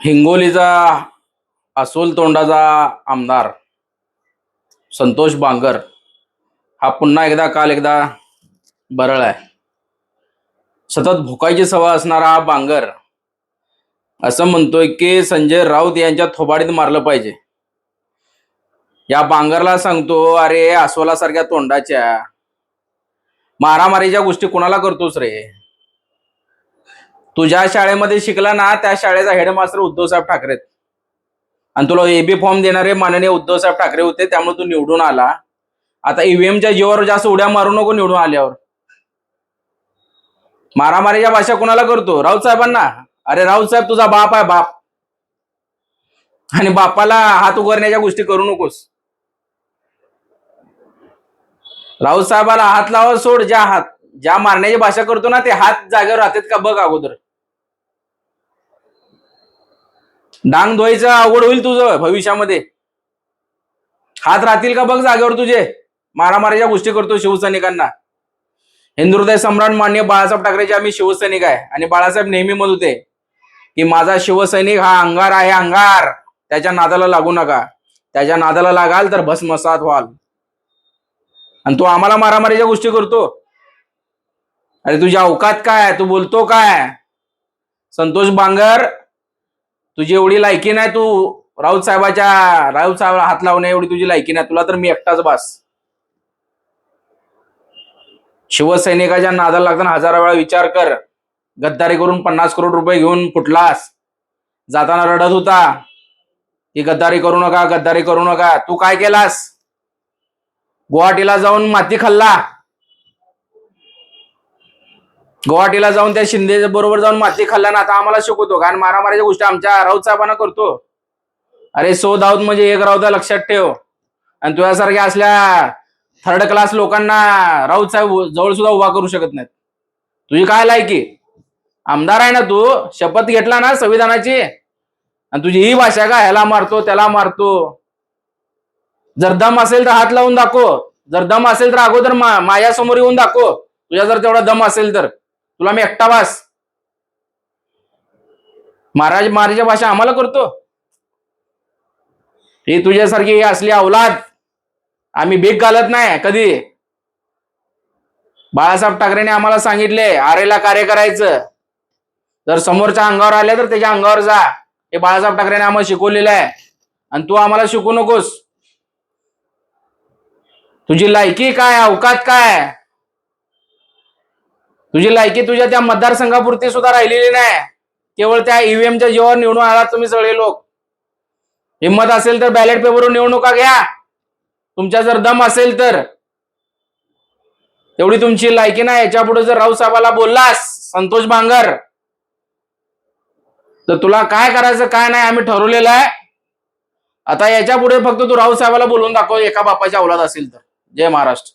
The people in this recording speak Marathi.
हिंगोलीचा अस्वल तोंडाचा आमदार संतोष बांगर हा पुन्हा एकदा काल एकदा बरळ आहे. सतत भुकायची सवय असणारा हा बांगर असं म्हणतोय की संजय राऊत यांच्या थोबाडीत मारलं पाहिजे. या बांगरला सांगतो अरे अस्वलासारख्या तोंडाच्या मारामारीच्या गोष्टी कुणाला करतोस रे? तुझ्या शाळेमध्ये शिकला ना त्या शाळेचा हेडमास्टर उद्धवसाहेब ठाकरे आणि तुला एबी फॉर्म देणारे माननीय उद्धवसाहेब ठाकरे होते त्यामुळे तू निवडून आला. आता ईव्हीएमच्या जीवावर जास्त उड्या मारू नको निवडून आल्यावर. मारामारीच्या भाषा कुणाला करतो? राऊत साहेबांना? अरे राऊत साहेब तुझा बाप आहे बाप. आणि बापाला हात उघडण्याच्या गोष्टी करू नकोस. राऊत साहेबाला हात लावा सोड ज्या हात ज्या मारण्याची भाषा करतो ना ते हात जागेवर राहतात का बघ अगोदर. डांग धुवायचं अवघड होईल तुझं भविष्यामध्ये. हात राहतील का बघ जागेवर तुझे. मारामारीच्या गोष्टी करतो शिवसैनिकांना. हिंदुहृदय सम्राट मान्य बाळासाहेब ठाकरेचे आम्ही शिवसैनिक आहे. आणि बाळासाहेब नेहमी म्हणत होते की माझा शिवसैनिक हा अंगार आहे अंगार. त्याच्या नादाला लागू नका. त्याच्या नादाला लागाल तर भस्मसात व्हाल. आणि तू आम्हाला मारामारीच्या गोष्टी करतो. अरे तुझ्या अवकात काय? तू बोलतो काय? संतोष बांगर तुझी एवढी लायकी नाही तू. राऊत साहेबाच्या राऊत साहेब हात लावण्या एवढी तुझी लायकी नाही. तुला तर मी एकटाच बास. शिवसैनिकाच्या नादाला लागताना हजारा वेळा विचार कर. गद्दारी करून पन्नास करोड रुपये घेऊन फुटलास. जाताना रडत होता. की गद्दारी करू नका गद्दारी करू नका. तू काय केलास? गुवाहाटीला जाऊन माती खाल्ला. गुवाहाटीला जाऊन त्या शिंदे बरोबर जाऊन माती खाल्ला ना आता आम्हाला शिकवतो कारण मारामारीच्या गोष्टी आमच्या राऊत साहेबांना करतो. अरे सो दाऊद म्हणजे एक राऊत लक्षात ठेव. आणि तुझ्यासारख्या असल्या थर्ड क्लास लोकांना राऊत साहेब जवळ सुद्धा उभा करू शकत नाहीत. तुझी काय लायकी? आमदार आहे ना तू शपथ घेतला ना संविधानाची? आणि तुझी ही भाषा का ह्याला मारतो त्याला मारतो? जर दम असेल तर हात लावून दाखव. जर दम असेल तर अगोदर माझ्यासमोर येऊन दाखव. तुझ्या जर तेवढा दम असेल तर. तुला मी एकटा वास. महाराज महाराज भाषा आम्हाला करतो. हे तुझ्यासारखी असली अवलाद आम्ही भीक घालत नाही कधी? बाळासाहेब ठाकरेने आम्हाला सांगितले आरेला कार्य करायचं. जर समोरच्या अंगावर आले तर त्याच्या अंगावर जा. हे बाळासाहेब ठाकरेने आम्हाला शिकवलेलं आहे. आणि तू आम्हाला शिकू नकोस. तुझी लायकी काय अवकात काय? तुझी लायकी तुझ्या त्या मतदारसंघापुरती सुद्धा राहिलेली नाही. केवळ त्या ईव्हीएमच्या जीवावर निवडून आलात तुम्ही सगळे लोक. हिंमत असेल तर बॅलेट पेपरवर निवडणुका घ्या. तुमच्या जर दम असेल तर. तेवढी तुमची लायकी ना याच्यापुढे जर राऊसाहेबाला बोललास संतोष बांगर. तर तुला काय करायचं काय नाही आम्ही ठरवलेलं आहे. आता याच्यापुढे फक्त तू राऊसाहेबाला बोलून दाखव एका बापाच्या अवलाद असेल तर. जय महाराष्ट्र.